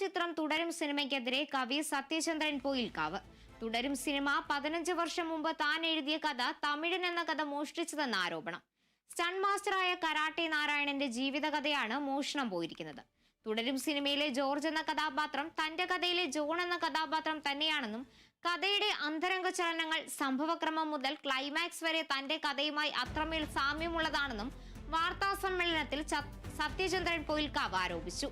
ചിത്രം തുടരും സിനിമയ്ക്കെതിരെ കവി സത്യചന്ദ്രൻ പൊയിൽക്കാവ്. തുടരും സിനിമ പതിനഞ്ച് വർഷം മുമ്പ് താൻ എഴുതിയ കഥ തമിഴൻ എന്ന കഥ മോഷ്ടിച്ചതെന്ന ആരോപണം. സ്റ്റൺ മാസ്റ്ററായ കരാട്ടെ നാരായണന്റെ ജീവിതകഥയാണ് മോഷണം പോയിരിക്കുന്നത്. തുടരും സിനിമയിലെ ജോർജ് എന്ന കഥാപാത്രം തന്റെ കഥയിലെ ജോൺ എന്ന കഥാപാത്രം തന്നെയാണെന്നും കഥയുടെ അന്തരംഗ ചലനങ്ങൾ സംഭവക്രമം മുതൽ ക്ലൈമാക്സ് വരെ തന്റെ കഥയുമായി അത്രമേൽ സാമ്യമുള്ളതാണെന്നും വാർത്താ സമ്മേളനത്തിൽ സത്യചന്ദ്രൻ പൊയിൽക്കാവ് ആരോപിച്ചു.